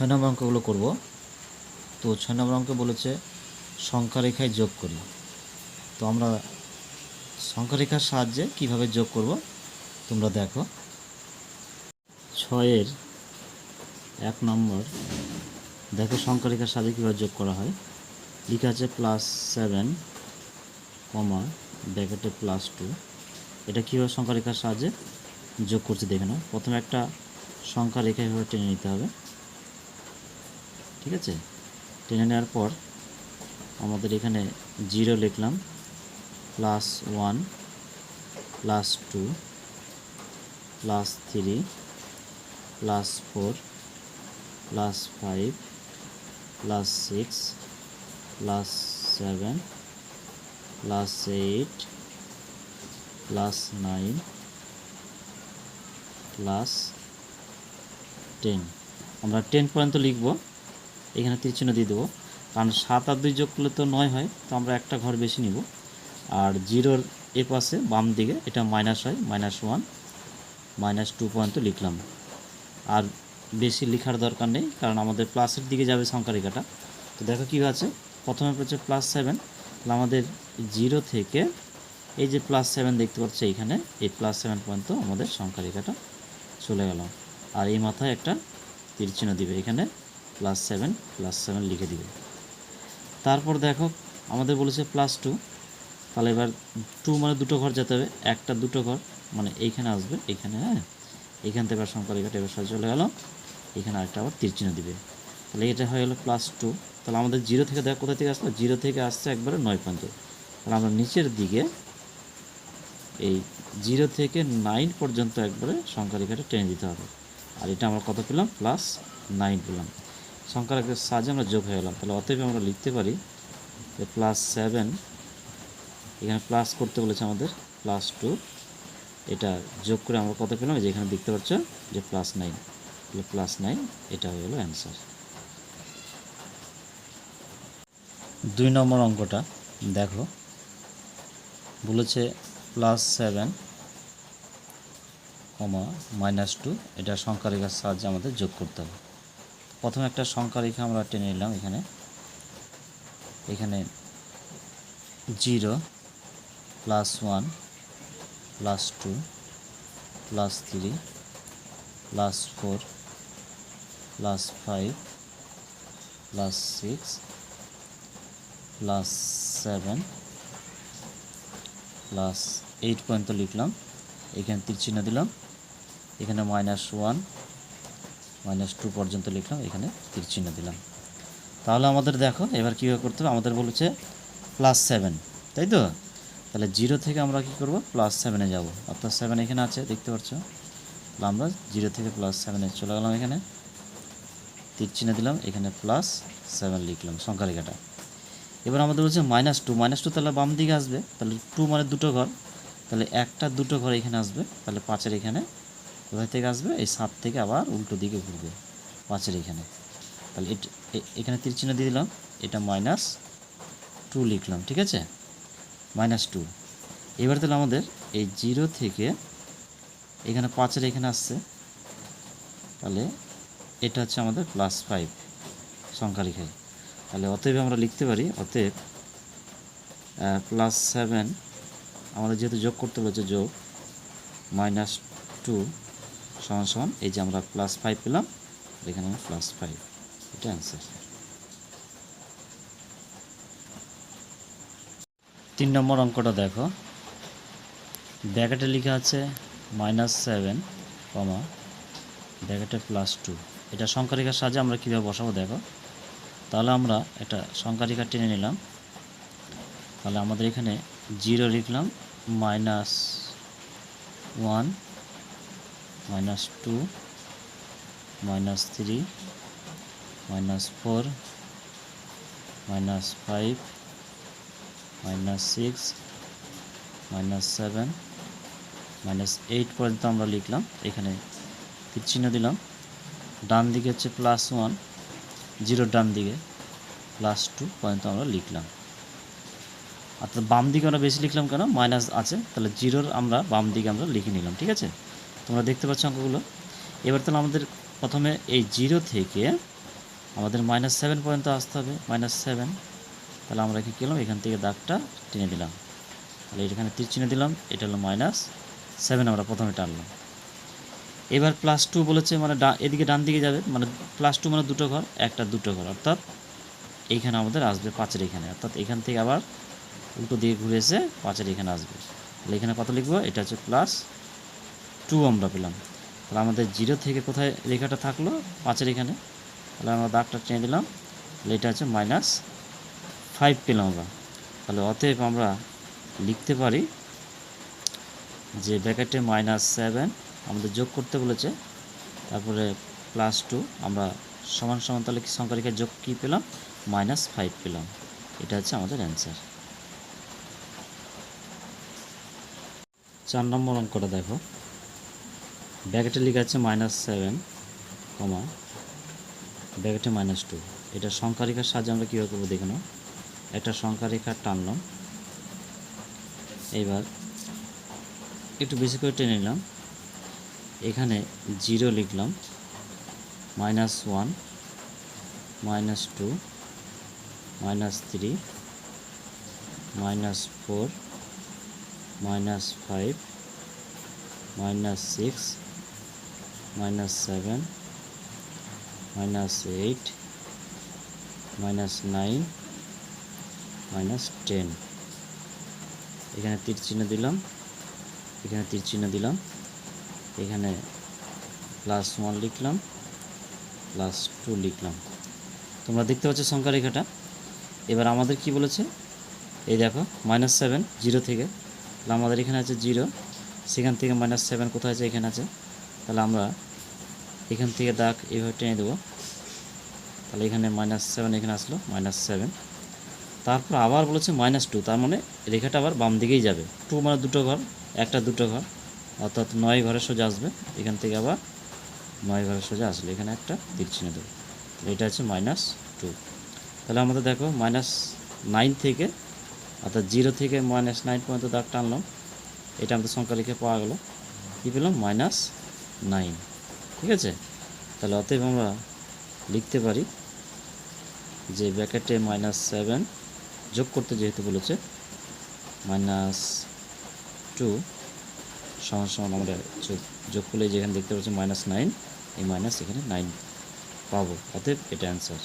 ছয় নম্বর অঙ্কগুলো করব। তো ছয় নম্বর অঙ্কে বলেছে সংখ্যা রেখায় যোগ করি। তো আমরা সংখ্যা রেখার সাহায্যে কীভাবে যোগ করব, তোমরা দেখো। ছয়ের এক নম্বর, দেখো সংখ্যা রেখার সাহায্যে কীভাবে যোগ করা হয়। লেখা আছে প্লাস সেভেন কমা ব্র্যাকেটে প্লাস টু এটা কীভাবে সংখ্যা সাহায্যে যোগ করছি দেখে নাও। প্রথমে একটা সংখ্যা রেখা এভাবে টেনে নিতে হবে। ঠিক আছে? টেনে নেওয়ার পর আমাদের এখানে জিরো লিখলাম plus one plus two plus three plus four plus five plus six plus seven plus eight plus nine plus ten আমরা টেন পর্যন্ত লিখব। এখানে তীর চিহ্ন দিয়ে দেবো। কারণ সাত আর দুই যোগ করলে তো নয় হয়, তো আমরা একটা ঘর বেশি নিব। আর জিরোর এ পাশে বাম দিকে এটা মাইনাস হয় মাইনাস ওয়ান মাইনাস টু পর্যন্ত লিখলাম। আর বেশি লেখার দরকার নেই, কারণ আমাদের প্লাসের দিকে যাবে সংখ্যা রেখাটা তো দেখো কী আছে প্রথমে পড়ছে প্লাস সেভেন তাহলে আমাদের জিরো থেকে এই যে প্লাস সেভেন দেখতে পাচ্ছ এইখানে, এই প্লাস সেভেন পর্যন্ত আমাদের সংখ্যা রেখাটা চলে গেল। আর এই মাথায় একটা তীর চিহ্ন দিবে, এখানে প্লাস সেভেন প্লাস সেভেন লিখে দিবে। তারপর দেখো, আমাদের বলেছে প্লাস টু তাহলে এবার টু মানে দুটো ঘর যেতে হবে, একটা দুটো ঘর মানে এইখানে আসবে, এইখানে হ্যাঁ? এইখান থেকে এবার সংখ্যা রেখাটা এবার চলে গেল, এখানে আরেকটা আবার তীর চিহ্ন দিবে। তাহলে এটা হয়ে গেলো প্লাস টু তাহলে আমাদের জিরো থেকে দেখো কোথা থেকে আসলো? জিরো থেকে আসছে একবারে নয় পর্যন্ত তাহলে আমরা নিচের দিকে এই জিরো থেকে নাইন পর্যন্ত একবারে সংখ্যা রেখাটা টেনে দিতে হবে। আর এটা আমরা কত পেলাম? প্লাস নাইন পেলাম। সংখ্যা রেখার সাহায্যে আমরা যোগ হয়ে গেলাম। তাহলে অতএব আমরা লিখতে পারি যে প্লাস সেভেন এখানে প্লাস করতে বলেছে আমাদের প্লাস টু এটা যোগ করে আমরা কত পেলাম? যে এখানে দেখতে পাচ্ছ যে প্লাস নাইন তাহলে প্লাস নাইন এটা হয়ে গেলো অ্যান্সার দুই নম্বর অঙ্কটা, দেখো, বলেছে plus seven comma minus two এটা সংখ্যা রেখার সাহায্যে আমাদের যোগ করতে হবে। প্রথমে একটা সংখ্যা রেখা আমরা টেনে নিলাম এখানে। এখানে zero plus one plus two plus three plus four plus five plus six plus seven plus eight পর্যন্ত লিখলাম। এখানে তীর চিহ্ন দিলাম। এখানে মাইনাস ওয়ান মাইনাস টু পর্যন্ত লিখলাম, এখানে তীর চিহ্ন দিলাম। তাহলে আমাদের দেখো, এবার কীভাবে করতে হবে? আমাদের বলেছে প্লাস সেভেন তাই তো? তাহলে জিরো থেকে আমরা কি করব? প্লাস সেভেনে যাব। অর্থাৎ সেভেন এখানে আছে, দেখতে পাচ্ছ? আমরা জিরো থেকে প্লাস সেভেনে চলে গেলাম এখানে। তীর চিহ্ন দিলাম, এখানে প্লাস সেভেন লিখলাম সংখ্যা এবার আমাদের বলছে মাইনাস টু মাইনাস টু তাহলে বাম দিকে আসবে। তাহলে টু মানে দুটো ঘর। তাহলে একটা দুটো ঘর এখানে আসবে। তাহলে পাঁচের এখানে কোথায় থেকে আসবে? এই সাত থেকে আবার উল্টো দিকে ঘুরবে পাঁচের এখানে। তাহলে এখানে তীর চিহ্ন দিয়ে দিলাম। এটা মাইনাস টু লিখলাম, ঠিক আছে? মাইনাস টু এবার তাহলে আমাদের এই জিরো থেকে এখানে পাঁচের এখানে আসছে। তাহলে এটা হচ্ছে আমাদের প্লাস ফাইভ সংখ্যা রেখায় তাহলে অতএব আমরা লিখতে পারি, অতএব প্লাস সেভেন আমাদের যেহেতু যোগ করতে বলেছে যোগ মাইনাস টু সমান সমান, এই যে আমরা প্লাস ফাইভ পেলাম, এখানে প্লাস ফাইভ এটা অ্যান্সার তিন নম্বর অঙ্কটা দেখো। ব্যাকেটে লেখা আছে মাইনাস সেভেন কমা ব্যাকেটে প্লাস টু এটা সংখ্যা রেখার সাহায্যে আমরা কীভাবে বসাবো দেখো। তাহলে আমরা একটা সংখ্যা রেখা টেনে নিলাম। তাহলে আমাদের এখানে জিরো লিখলাম minus one minus two minus three minus four minus five minus six minus seven minus eight পর্যন্ত আমরা লিখলাম। এখানে চিহ্ন দিলাম। ডান দিকে হচ্ছে প্লাস ওয়ান জিরোর ডান দিকে প্লাস টু পর্যন্ত আমরা লিখলাম। অর্থাৎ বাম দিকে আমরা বেশি লিখলাম কেন? মাইনাস আছে। তাহলে জিরোর আমরা বাম দিকে আমরা লিখে নিলাম। ঠিক আছে? তোমরা দেখতে পাচ্ছ অঙ্কগুলো। এবার তাহলে আমাদের প্রথমে এই জিরো থেকে আমাদের মাইনাস সেভেন পর্যন্ত আসতে হবে। মাইনাস সেভেন তাহলে আমরা কি করলাম? এখান থেকে দাগটা টেনে দিলাম তাহলে এখানে তীর দিলাম, এটা হলো মাইনাস সেভেন আমরা প্রথমে টানলাম। এবার প্লাস টু বলেছে মানে এদিকে ডান দিকে যাবে মানে প্লাস টু মানে দুটো ঘর, একটা দুটো ঘর। অর্থাৎ এইখানে আমাদের আসবে পাঁচের এখানে। অর্থাৎ এখান থেকে আবার উল্টো দিকে ঘুরে এসে পাঁচের এখানে আসবে। তাহলে এখানে কত লিখব? এটা হচ্ছে প্লাস টু আমরা পেলাম। তাহলে আমাদের জিরো থেকে কোথায় রেখাটা থাকল? পাঁচের এখানে। তাহলে আমরা দাগটা টেনে দিলাম। তাহলে এটা হচ্ছে মাইনাস ফাইভ পেলাম আমরা। তাহলে অতএব আমরা লিখতে পারি যে ব্র্যাকেটে মাইনাস সেভেন আমাদের যোগ করতে বলেছে। তারপরে প্লাস টু আমরা সমান সমান তাহলে কি সংখ্যা রেখে যোগ কী পেলাম? মাইনাস ফাইভ পেলাম। এটা হচ্ছে আমাদের অ্যান্সার চার নম্বর অঙ্কটা দেখো। ব্র্যাকেটে লেখা আছে মাইনাস সেভেন কমা ব্র্যাকেটে মাইনাস টু এটা সংখ্যা রেখার সাহায্যে আমরা কীভাবে করব দেখে নাও। একটা সংখ্যা রেখা টানলাম এইবার একটু বেশি করে টেনে নিলাম। এখানে জিরো লিখলাম minus one minus two minus three minus four minus five minus six minus seven minus eight minus nine minus ten এখানে তীর চিহ্ন দিলাম, এখানে তীর চিহ্ন দিলাম, এখানে প্লাস ওয়ান লিখলাম প্লাস টু লিখলাম। তোমরা দেখতে পাচ্ছ সংখ্যা রেখাটা। এবার আমাদের কি বলেছে? এই দেখো মাইনাস সেভেন জিরো থেকে। আমাদের এখানে আছে জিরো সেখান থেকে মাইনাস সেভেন কোথায় আছে? এখানে আছে। তাহলে আমরা এখান থেকে দাগ এইভাবে টেনে দেবো। তাহলে এখানে মাইনাস সেভেন এখানে আসলো মাইনাস সেভেন তারপর আবার বলেছে মাইনাস টু তার মানে রেখাটা আবার বাম দিকেই যাবে। টু মানে দুটো ঘর, একটা দুটো ঘর, অর্থাৎ নয় ঘরে সোজা আসবে। এখান থেকে আবার নয় ঘরে সোজা আসলে এখানে একটা তীর দেবো। তাহলে এটা হচ্ছে মাইনাস টু তাহলে আমাদের দেখো মাইনাস নাইন থেকে, অর্থাৎ জিরো থেকে মাইনাস নাইন পর্যন্ত দাগ টানলাম। এটা আমাদের সংখ্যা লিখে পাওয়া গেলো। কী পেলাম? Minus nine. ঠিক আছে? তাহলে অতএব আমরা লিখতে পারি যে ব্র্যাকেটে মাইনাস সেভেন যোগ করতে যেহেতু বলেছে মাইনাস টু সমান সমান আমরা যোগ করলে যেখানে দেখতে পাচ্ছি মাইনাস নাইন এই মাইনাস এখানে নাইন পাবো। অতএব এটা অ্যান্সার